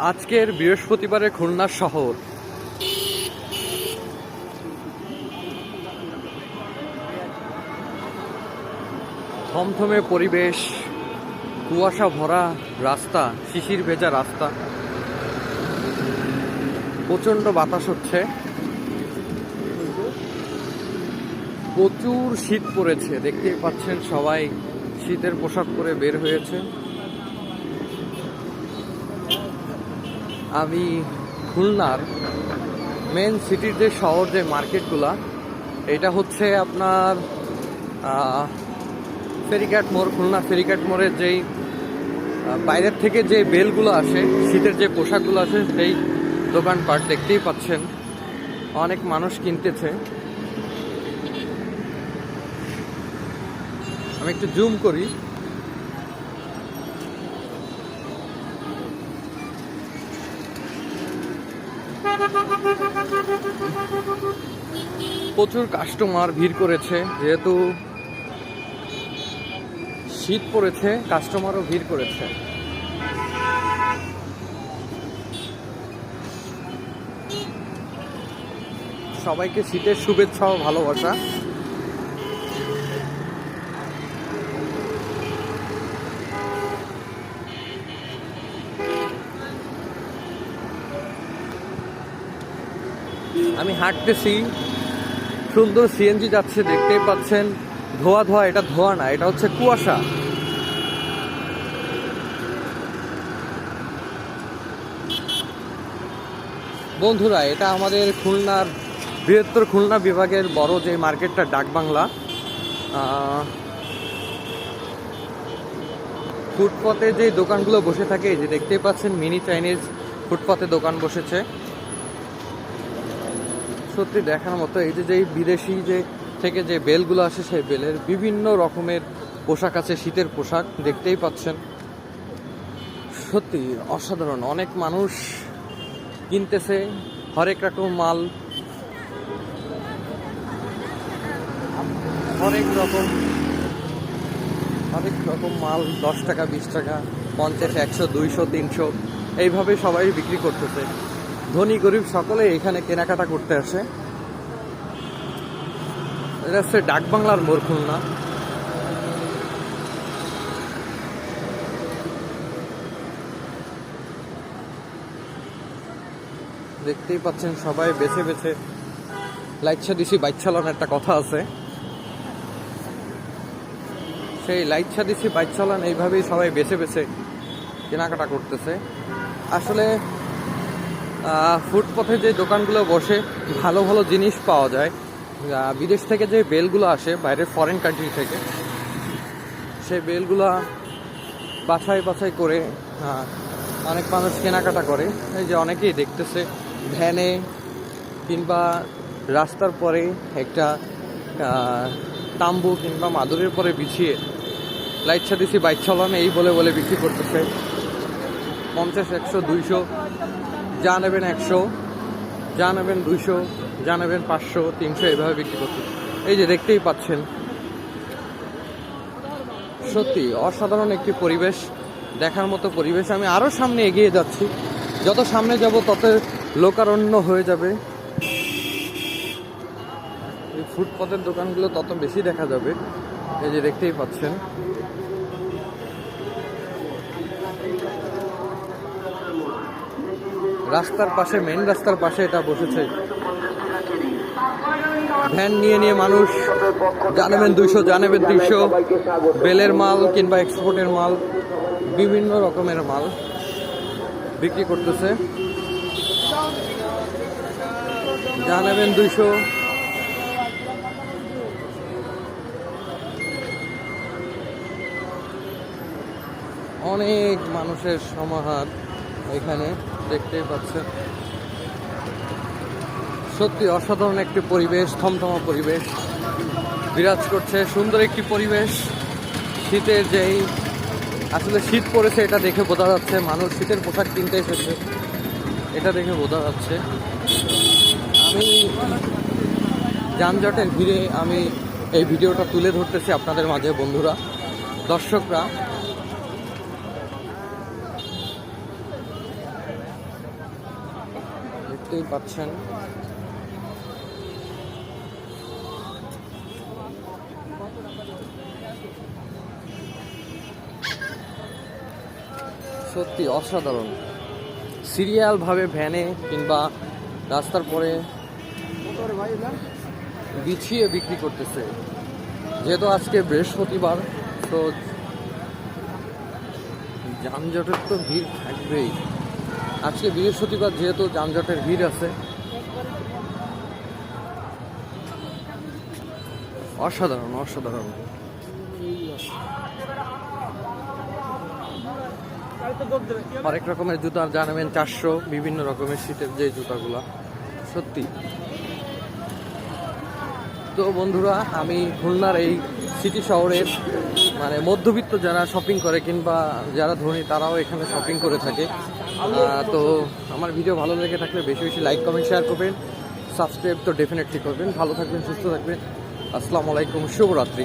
আজকের বৃহস্পতিবারে খুলনা শহর। থমথমে পরিবেশ, কুয়াশা ভরা রাস্তা, শিশির ভেজা রাস্তা। প্রচণ্ড বাতাস হচ্ছে। প্রচুর শীত পড়েছে, দেখতেই পাচ্ছেন সবাই, শীতের পোশাক পরে বের হয়েছে। আমি খুলনার মেন সিটির যে শহর, যে মার্কেটগুলা এটা হচ্ছে আপনার ফেরিঘাট মোড়, খুলনা ফেরিঘাট মোড়ের যেই বাইরের থেকে যে বেলগুলো আসে, শীতের যে পোশাকগুলো আসে, সেই দোকানপাট দেখতেই পাচ্ছেন। অনেক মানুষ কিনতেছে। আমি একটু জুম করি। প্রচুর কাস্টমার ভিড় করেছে, যেহেতু শীত পড়েছে কাস্টমারও ভিড় করেছে। সবাইকে শীতের শুভেচ্ছা ও ভালোবাসা। আমি হাঁটতেছি। সুন্দর সিএনজি যাচ্ছে দেখতেই পাচ্ছেন। ধোয়া ধোয়া এটা ধোয়া না এটা হচ্ছে কুয়াশা। বন্ধুরা এটা আমাদের খুলনার বৃহত্তর খুলনা বিভাগের বড় যে মার্কেটটা ডাকবাংলা। আহ, ফুটপথে যে দোকানগুলো বসে থাকে যে দেখতেই পাচ্ছেন মিনি চাইনিজ ফুটপথে দোকান বসেছে। সত্যি দেখার মতো এই যে বিদেশি যে থেকে যে বেলগুলো আসে সেই বেলের বিভিন্ন রকমের পোশাক আছে, শীতের পোশাক দেখতেই পাচ্ছেন। সত্যি অসাধারণ। অনেক মানুষ কিনতেছে হরেক রকম মাল। অনেক রকম অনেক রকম মাল, দশ টাকা, বিশ টাকা, পঞ্চাশ, একশো, দুইশো, তিনশো, এইভাবে সবাই বিক্রি করতেছে। ধনী গরিব সকলে এখানে কেনাকাটা করতে আসে। এটা হচ্ছে ডাকবাংলার মোড় খুলনা। দেখতেই পাচ্ছেন সবাই বেছে বেছে লাইটসা দিছি বাইক চালানোর একটা কথা আছে। সেই লাইটসা দিছি বাইক চালান, এইভাবেই সবাই বেছে বেছে কেনাকাটা করতেছে। আসলে ফুটপথে যে দোকানগুলো বসে ভালো ভালো জিনিস পাওয়া যায় বিদেশ থেকে যে বেলগুলো আসে, বাইরের ফরেন কান্ট্রি থেকে, সেই বেলগুলো বাছাই বাছাই করে অনেক মানুষ কেনাকাটা করে। এই যে অনেকেই দেখতেছে, ভ্যানে কিংবা রাস্তার পরে একটা তাম্বু কিংবা মাদুরের পরে বিছিয়ে, লাইট ছাদিছি বাইক চালানো, এই বলে বলে বিক্রি করতেছে। পঞ্চাশ, একশো, দুইশো, যা নেবেন একশো, যা নেবেন দুইশো, যা নেবেন পাঁচশো, তিনশো এইভাবে বিক্রি করতে এই যে দেখতেই পাচ্ছেন, সত্যি অসাধারণ একটি পরিবেশ, দেখার মতো পরিবেশ। আমি আরও সামনে এগিয়ে যাচ্ছি। যত সামনে যাব, তত লোকারণ্য হয়ে যাবে। এই ফুটপাতের দোকানগুলো তত বেশি দেখা যাবে। এই যে দেখতেই পাচ্ছেন। রাস্তার পাশে মেন রাস্তার পাশে এটা বসেছে। ভ্যান নিয়ে নিয়ে মানুষ জানাবেন দুইশো জানাবেন দুইশো বেলের মাল কিংবা এক্সপোর্টের মাল, বিভিন্ন রকমের মাল বিক্রি করতেছে। জানাবেন দুইশো। অনেক মানুষের সমাহার। এখানে দেখতেই পাচ্ছেন। সত্যি অসাধারণ একটি পরিবেশ, থমথমা পরিবেশ। বিরাজ করছে, সুন্দর একটি পরিবেশ। শীতের যেই, আসলে শীত পড়েছে, এটা দেখে বোঝা যাচ্ছে। মানুষ শীতের পোশাক কিনতে এসেছে, এটা দেখে বোঝা যাচ্ছে। আমি যানজটের ভিড়ে আমি এই ভিডিওটা তুলে ধরতেছি আপনাদের মাঝে, বন্ধুরা, দর্শকরা। দেখতেই পাচ্ছেন। সত্যি অসাধারণ। সিরিয়াল ভাবে ভ্যানে কিংবা রাস্তার পরে বিছিয়ে বিক্রি করতেছে। যেহেতু আজকে বৃহস্পতিবার, তো যানজটের তো ভিড় থাকবেই। আজকে বৃহস্পতিবার যেহেতু যানজটের ভিড় আছে, অসাধারণ অসাধারণ। অনেক রকমের জুতা জানাবেন চারশো, বিভিন্ন রকমের শীতের যে জুতাগুলা, সত্যি। তো বন্ধুরা, আমি খুলনার এই সিটি শহরের মানে মধ্যবিত্ত যারা শপিং করে কিংবা যারা ধনী, তারাও এখানে শপিং করে থাকে। তো আমার ভিডিও ভালো লেগে থাকলে বেশি বেশি লাইক কমেন্ট শেয়ার করবেন। সাবস্ক্রাইব তো ডেফিনেটলি করবেন। ভালো থাকবেন, সুস্থ থাকবেন। আসসালামু আলাইকুম, শুভরাত্রি।